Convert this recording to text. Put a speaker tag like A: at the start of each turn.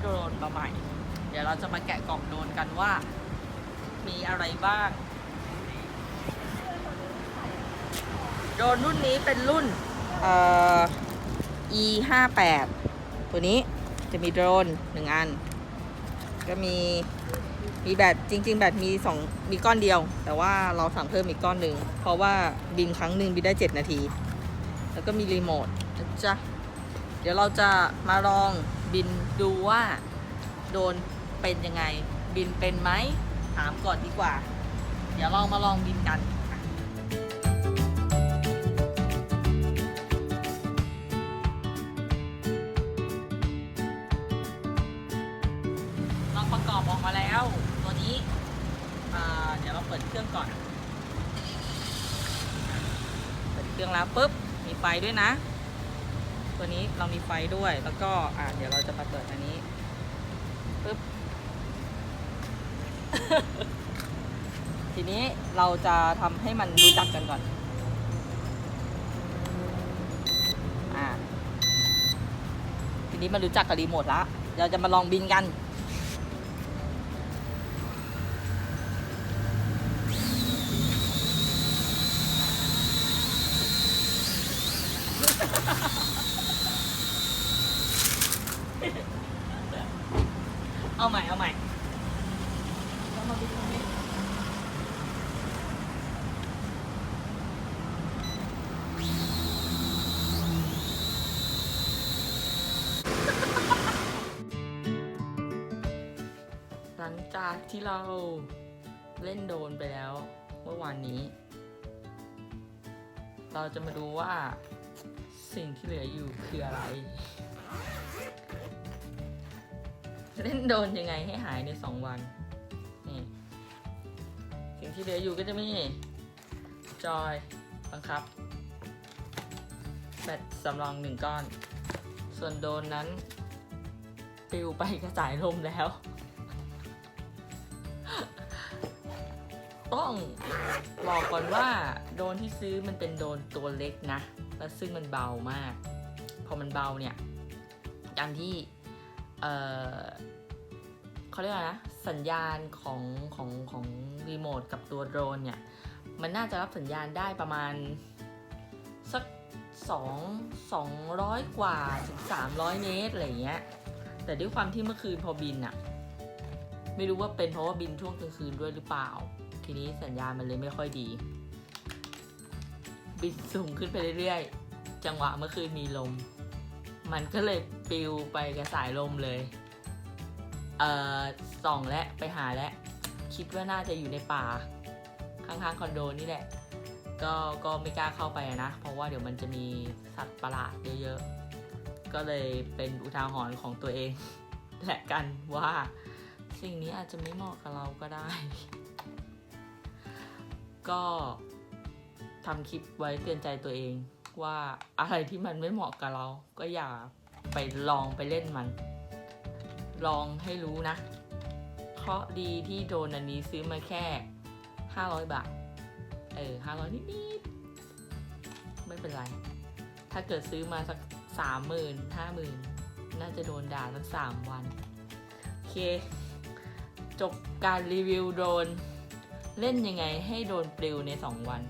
A: โดรนมาใหม่ เดี๋ยวเราจะมาแกะกล่องโดรนกันว่า มีอะไรบ้าง โดรนรุ่นนี้เป็นรุ่นเอ่อ e 5 8ตัวนี้จะมีโดรนหนึ่งอัน ก็มีมีแบตจริง ๆ แบตมีสองมีก้อนเดียว แต่ว่าเราสั่งเพิ่มอีกก้อนหนึ่งเพราะว่าบินครั้งหนึ่งบินได้7นาที แล้วก็มีรีโมทนะจ๊ะเดี๋ยวเราจะมาลอง บินดูว่าโดนเป็นยังไง บินเป็นไหมถามก่อนดีกว่า เดี๋ยวเรามาลองบินกันเราประกอบออกมาแล้ว ตัวนี้เดี๋ยวเราเปิดเครื่องก่อน เปิดเครื่องแล้วปุ๊บ มีไฟด้วยนะ ตัวนี้เรามีไฟด้วย แล้วก็อ่าเดี๋ยวเราจะมาเปิดอันนี้ปึ๊บ ทีนี้เราจะทำให้มันรู้จักกันก่อน อ่า ทีนี้มันรู้จักกับรีโมทละ เราจะมาลองบินกัน เอาใหม่ เอาใหม่เรามาบินตรงนี้ หลังจากที่เราเล่นโดนไปแล้ว เมื่อวานนี้ เราจะมาดูว่าสิ่งที่เหลืออยู่คืออะไร เล่นโดนยังไงให้หายในสองวัน นี่สิ่งที่เหลืออยู่ก็จะมีจอยบังคับ แบตสำรองหนึ่งก้อน ส่วนโดนนั้นปิวไปกระจายลมแล้ว ต้องบอกก่อนว่าโดนที่ซื้อมันเป็นโดนตัวเล็กนะ แล้วซึ่งมันเบามาก พอมันเบาเนี่ยการที่ เขาเรียกว่านะสัญญาณของของของรีโมทกับตัวโดรนเนี่ย มันน่าจะรับสัญญาณได้ประมาณสักสองสองร้อยกว่าถึงสามร้อยเมตรอะไรเงี้ย แต่ด้วยความที่เมื่อคืนพอบินอะไม่รู้ว่าเป็นเพราะว่าบินช่วงกลางคืนด้วยหรือเปล่า ทีนี้สัญญาณมันเลยไม่ค่อยดี บินสูงขึ้นไปเรื่อยๆ จังหวะเมื่อคืนมีลม มันก็เลยปลิวไปกับสายลมเลย เอ่อส่องและไปหาและ คิดว่าน่าจะอยู่ในป่า ข้างๆคอนโดนี่แหละ ก็ก็ไม่กล้าเข้าไปนะ เพราะว่าเดี๋ยวมันจะมีสัตว์ประหลาดเยอะๆ ก็เลยเป็นอุทาหรณ์ของตัวเอง และกันว่าสิ่งนี้อาจจะไม่เหมาะกับเราก็ได้ ก็ทำคลิปไว้เตือนใจตัวเองว่าอะไรที่มันไม่เหมาะกับเรา ก็อย่าไปลองไปเล่นมัน ลองให้รู้นะเพราะดีที่โดนอันนี้ซื้อมาแค่ 500 บาท เออ 500 นิดๆไม่เป็นไร ถ้าเกิดซื้อมาสัก 30,000 50,000 น่าจะโดนด่าสัก 3 วัน โอเค จบการรีวิวโดน เล่นยังไงให้โดนปลิวใน 2 วัน